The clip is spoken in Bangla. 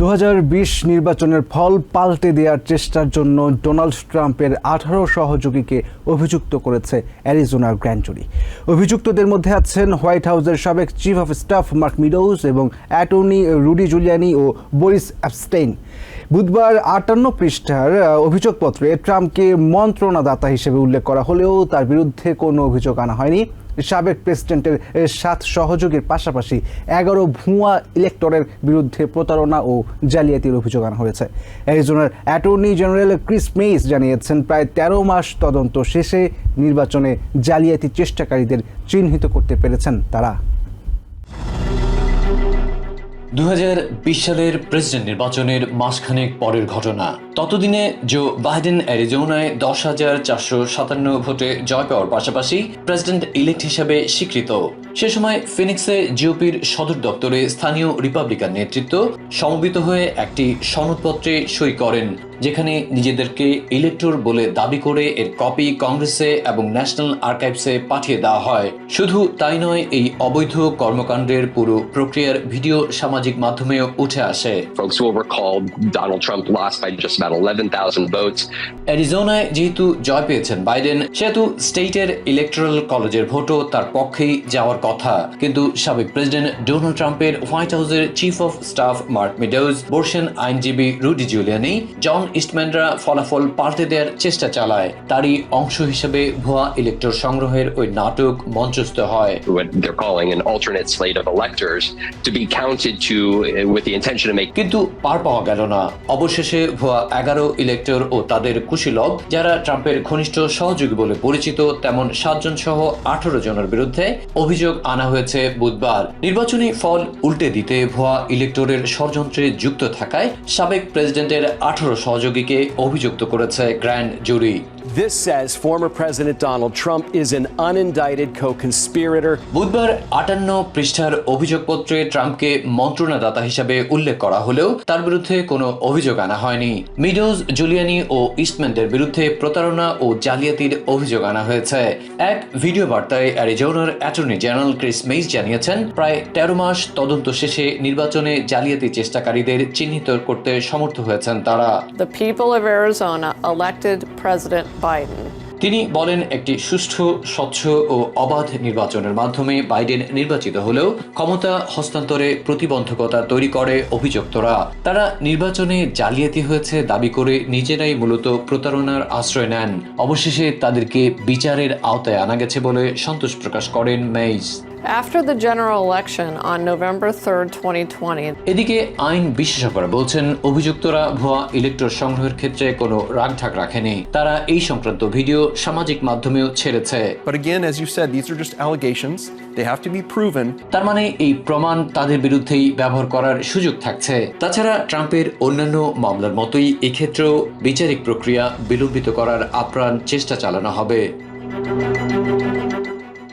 দু হাজার বিশ নির্বাচনের ফল পাল্টে দেওয়ার চেষ্টার জন্য ডোনাল্ড ট্রাম্পের আঠারো সহযোগীকে অভিযুক্ত করেছে অ্যারিজোনার গ্র্যান্ড জুরি অভিযুক্তদের মধ্যে আছেন হোয়াইট হাউসের সাবেক chief of staff Mark Meadows এবং অ্যাটর্নি রুডি জুলিয়ানি ও বরিস অ্যাপস্টেইন। বুধবার আটান্ন পৃষ্ঠার অভিযোগপত্রে ট্রাম্পকে মন্ত্রণাদাতা হিসেবে উল্লেখ করা হলেও তার বিরুদ্ধে কোনো অভিযোগ আনা হয়নি। সাবেক প্রেসিডেন্টের সাত সহযোগীর পাশাপাশি এগারো ভুয়া ইলেক্টরের বিরুদ্ধে প্রতারণা ও জালিয়াতির অভিযোগ আনা হয়েছে। অ্যারিজোনার অ্যাটর্নি জেনারেল ক্রিস মেইস জানিয়েছেন, প্রায় তেরো মাস তদন্ত শেষে নির্বাচনে জালিয়াতি চেষ্টাকারীদের চিহ্নিত করতে পেরেছেন তারা। দু হাজার বিশ সালের প্রেসিডেন্ট নির্বাচনের মাসখানেক পরের ঘটনা। ততদিনে জো বাইডেন অ্যারিজোনায় দশ হাজার চারশো সাতান্ন ভোটে জয় পাওয়ার পাশাপাশি প্রেসিডেন্ট ইলেক্ট হিসেবে স্বীকৃত। সে সময় ফিনিক্সে জিওপির সদর দপ্তরে স্থানীয় রিপাবলিকান নেতৃত্ব সমবেত হয়ে একটি সনদপত্রে সই করেন। যেখানে নিজেদেরকে ইলেক্টর বলে দাবি করে এর কপি কংগ্রেসে এবং ন্যাশনাল আর্কাইভসে পাঠিয়ে দেওয়া হয়। শুধু তাই নয় এই অবৈধ কর্মকাণ্ডের পুরো প্রক্রিয়ার ভিডিও সামাজিক মাধ্যমেও উঠে আসে। Folks will recall Donald Trump lost by just about 11,000 votes. অ্যারিজোনায় যেহেতু জয় পেয়েছেন বাইডেন সেহেতু স্টেটের ইলেকট্রাল কলেজের ভোটও তার পক্ষেই যাওয়ার কথা। কিন্তু সাবেক প্রেসিডেন্ট ডোনাল্ড ট্রাম্পের হোয়াইট হাউসের chief of staff Mark Meadows বর্ষেন আইনজীবী রুডি জুলিয়ানি জন ইস্টম্যানরা ফলাফল পাল্টে দেওয়ার চেষ্টা চালায়। তারই অংশ হিসেবে ভুয়া ইলেক্টর সংগ্রহের ওই নাটক মঞ্চস্থ হয়। Uh, কিন্তু পার পাওয়া গেল না। অবশেষে ভুয়া এগারো ইলেক্টর ও তাদের কুশীলব যারা ট্রাম্পের ঘনিষ্ঠ সহযোগী বলে পরিচিত তেমন সাতজন সহ আঠারো জনের বিরুদ্ধে অভিযোগ আনা হয়েছে বুধবার। নির্বাচনী ফল উল্টে দিতে ভুয়া ইলেক্টরের ষড়যন্ত্রে যুক্ত থাকায় সাবেক প্রেসিডেন্টের আঠারো সহযোগীকে অভিযুক্ত করেছে grand jury. This says former President Donald Trump is an unindicted co conspirator. বুধবার আটান্ন পৃষ্ঠার অভিযোগপত্রে ট্রাম্পকে মন্ত্রণাদাতা হিসাবে উল্লেখ করা হলেও তার বিরুদ্ধে কোনো অভিযোগ আনা হয়নি। মিডোজ জুলিয়ানি ও ইস্টম্যানদের বিরুদ্ধে প্রতারণা ও জালিয়াতির অভিযোগ আনা হয়েছে। এক ভিডিও বার্তায় অ্যারিজোনার অ্যাটর্নি জেনারেল ক্রিস মেইস জানিয়েছেন প্রায় তেরো মাস তদন্ত শেষে নির্বাচনে জালিয়াতি চেষ্টাকারীদের চিহ্নিত করতে সমর্থ হয়েছেন তারা। The people of Arizona elected President Biden. তিনি বলেন, একটি সুষ্ঠু, স্বচ্ছ ও অবাধ নির্বাচনের মাধ্যমে বাইডেন নির্বাচিত হলেও ক্ষমতা হস্তান্তরে প্রতিবন্ধকতা তৈরি করে অভিযুক্তরা। তারা নির্বাচনে জালিয়াতি হয়েছে দাবি করে নিজেরাই মূলত প্রতারণার আশ্রয় নেন। অবশেষে তাদেরকে বিচারের আওতায় আনা গেছে বলে সন্তোষ প্রকাশ করেন মেইজ After the general election on November 3rd, 2020, এদিকে আইন বিশেষজ্ঞরা বলছেন অভিযুক্তরা ভুয়া ইলেকট্রো সংগ্রহের ক্ষেত্রে কোনো রাগঢাক রাখেনি তারা এই সংক্রান্ত ভিডিও সামাজিক মাধ্যমেও ছেড়েছে But again, as you said, these are just allegations. They have to be proven. তার মানে এই প্রমাণ তাদের বিরুদ্ধেই ব্যবহার করার সুযোগ থাকছে তাছাড়া ট্রাম্পের অন্যান্য মামলার মতোই এক্ষেত্রেও বিচারিক প্রক্রিয়া বিলম্বিত করার আপ্রাণ চেষ্টা চালানো হবে